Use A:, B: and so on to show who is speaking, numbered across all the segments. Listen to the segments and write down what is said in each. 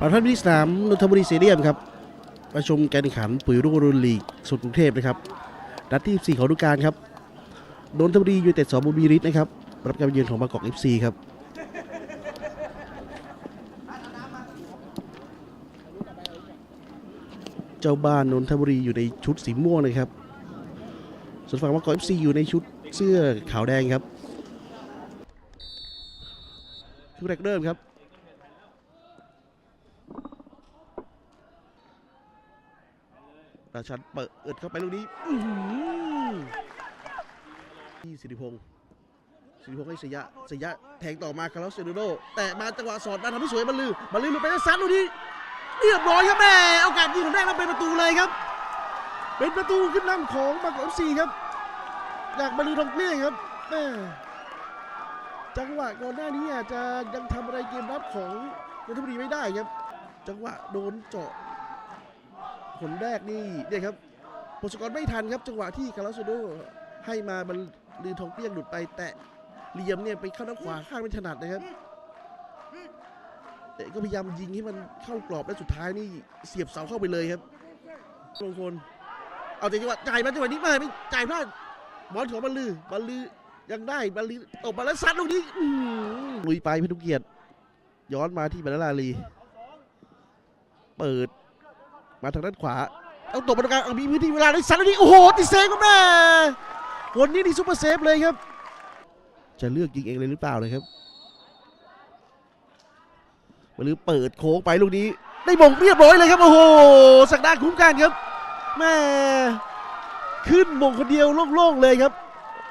A: ประท่านที่สนามนนทบุรีสเตเดียมครับมาชมการแข่งขันปุ๋ยรุ่งอรุณลีกสุดกรุงเทพนะครับนัดที่4ของฤดูกาลครับนนทบุรียูเต็ดสองบุรีริตนะครับรับการเยือนของบางกอกเอฟซีครับเจ้าบ้านนนทบุรีอยู่ในชุดสีม่วงนะครับส่วนฝั่งบางกอกเอฟซีอยู่ในชุดเสื้อขาวแดงครับชุดแรกเริ่มครับ ราชันเปิดเอิดเข้าไปลูกนี้ที่สิริพงศ์สิริพงศ์ให้สยะสยะแทงต่อมาคาร์ลอสเซโดโดแต่มาจังหวะสอดมาทำให้สวยบรรลือบรรลือลุไปได้ซัดลูกนี้เรียบร้อยครับแม่โอกาสยิงของแรกมาเป็นประตูเลยครับ เป็นประตูขึ้นนำของบางกอกซีครับจากบรรลือทองเกลี้ยงครับแม่จังหวะก่อนหน้านี้อาจจะยังทำอะไรเกมรับของนนทบุรีไม่ได้ครับ จังหวะโดนเจาะ ผลแรกนี่เนี่ยครับโพสกรไม่ทันครับจังหวะที่คาร์ลสโซโดให้มามันลือทองเปี้ยงหลุดไปแตะเหลี่ยมเนี่ยไปเข้าด้านขวาข้างไม่ถนัดนะครับแต่ก็พยายามยิงให้มันเข้ากรอบและสุดท้ายนี่เสียบเสาเข้าไปเลยครับมงคลเอาแต่จังหวะจ่ายมาจังหวะนี้มาไม่จ่ายพลาดบอลของบอลลือบอลลือยังได้บอลลือตบมาแล้วซัดลูกนี้ลุยไปเพชรทุเกียรติ ย้อนมาที่บรรลาลี เปิด มาทางด้านขวา เอาตบมาตรงกลางเอามีพื้นที่เวลาได้สันแล้วนี่โอ้โหติเซฟครับแม่คนนี้นี่ซุปเปอร์เซฟเลยครับ จะเลือกยิงเองเลยหรือเปล่าเลยครับมาลือเปิดโค้งไปลูกนี้ ได้มงเรียบร้อยเลยครับโอ้โหสักดาคุ้มกันครับแม่ขึ้นมงคนเดียวโล่งๆเลยครับ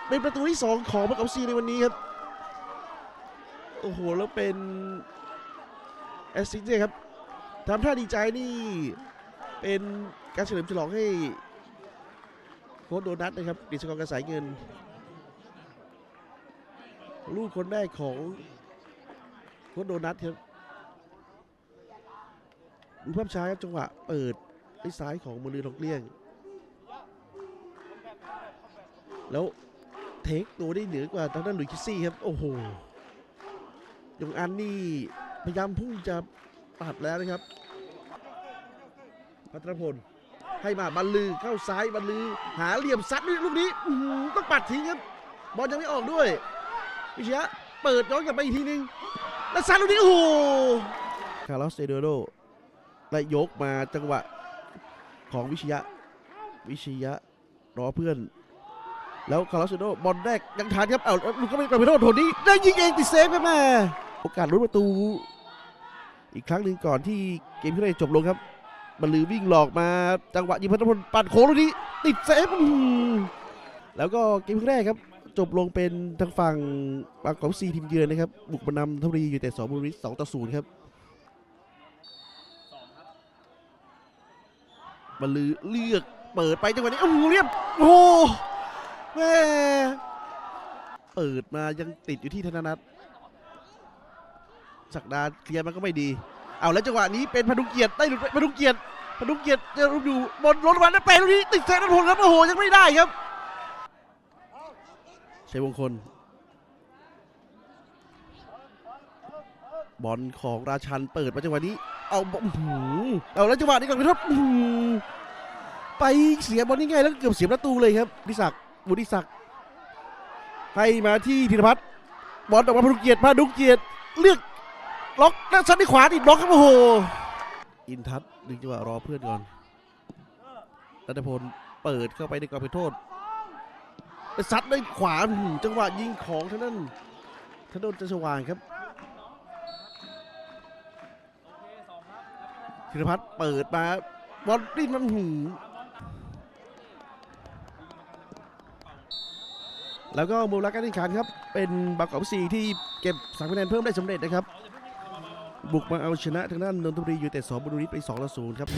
A: เป็นประตูที่สองของมักเอาซีในวันนี้ครับโอ้โหแล้วเป็นแอสซิสต์เนี่ยครับทำท่าดีใจนี่ เป็นการเฉลิมฉลองให้โค้ชโดนัทนะครับกฤษกรกระสายเงิน ลูกคนแรกของโค้ชโดนัทครับดูภาพช้าครับจังหวะเปิดด้วยซ้ายของมือลือทองเกลี้ยง แล้วเทคตัวได้เหนือกว่าทางด้านหลุยคิซี่ครับ โอ้โหยงอันนี่พยายามพุ่งจะปัดแล้วนะครับ พัทรพล ให้มาบรรลือเข้าซ้ายบรรลือ หาเหลี่ยมซัดด้วยลูกนี้ต้องปัดทิ้งครับ บอลยังไม่ออกด้วยวิเชียะเปิดย้อนกลับไปอีกทีนึง แล้วซัดลูกนี้โอ้โหคาร์ลอสเซโดโดและยกมาจังหวะของวิชยะ วิชยะรอเพื่อน แล้วคาร์ลอสเซโดบอลแรกยังทันครับ เอาลูกก็ไม่กลับไปโทษโทนี่ได้ยิงเองติดเซฟครับแม่โอกาสลุ้นประตู อีกครั้งหนึ่งก่อนที่เกมที่ได้จบลงครับ บรรลือวิ่งหลอกมาจังหวะยิงพัทพลปัดโค้งลูกนี้ ติดเซฟแล้วก็เกมแรกครับ จบลงเป็นทางฝั่งบางกอกซีทีมเยือนนะครับ บุกมานำทัพรีอยู่แต่สองบุรีสองต่อศูนย์ครับบรรลือเลือกเปิดไปจังหวะนี้โอ้โหเรียบโอ้โหแม่เปิดมายังติดอยู่ที่ธนนัทสักดาเคลียร์มันก็ไม่ดี เอาแล้วจังหวะนี้เป็นพดุเกียรติได้หลุดพดุเกียรติพดุเกียรติจะรุมอยู่บนรถวันแล้วเปลูกนี้ติดเซฟนัทพลครับโอ้โหยังไม่ได้ครับชัยมงคล บอลของราชันเปิดมาจังหวะนี้ เอาอื้อหือเอาแล้วจังหวะนี้ก่อนไปทบไปเสียบอลนี่ายแล้วเกือบเสียประตูเลยครับดิศักดิ์บุดิศักดิ์ให้มาที่ธีรพัฒน์บอลออกมาพดุเกียรติพดุเกียรติเลือก ล็อกด้านซ้ายที่ขวาติดบล็อกครับโอ้โหอินทัศน์ดึงจังหวะรอเพื่อนก่อนรัตพลเปิดเข้าไปในกรอบโทษแต่ซัดด้วยขวาจังหวะยิงของท่างด้นทางด้านจันสว่างครับธีรพัฒน์เปิดมาบอลดิ้นมันหืมแล้วก็มูลค่าการแข่งขันครับ เป็นบางกอกซีที่เก็บสามคะแนนเพิ่มได้สำเร็จนะครับ บุกมาเอาชนะทางด้านนนทบุรีอยู่แต่สองบุรีไป2ต่อ0ครับ